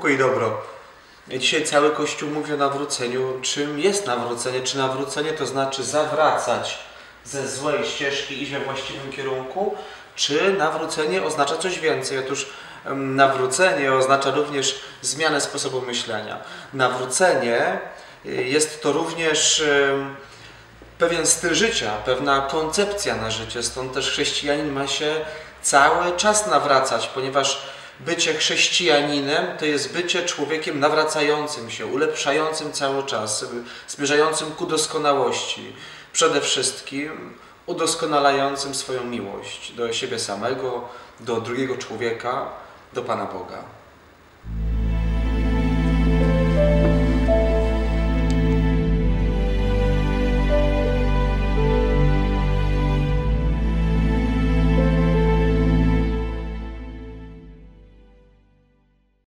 dobro. Dzisiaj cały Kościół mówi o nawróceniu. Czym jest nawrócenie? Czy nawrócenie to znaczy zawracać ze złej ścieżki i iść we właściwym kierunku? Czy nawrócenie oznacza coś więcej? Otóż nawrócenie oznacza również zmianę sposobu myślenia. Nawrócenie y, jest to również pewien styl życia, pewna koncepcja na życie. Stąd też chrześcijanin ma się cały czas nawracać, ponieważ bycie chrześcijaninem to jest bycie człowiekiem nawracającym się, ulepszającym cały czas, zmierzającym ku doskonałości. Przede wszystkim udoskonalającym swoją miłość do siebie samego, do drugiego człowieka, do Pana Boga.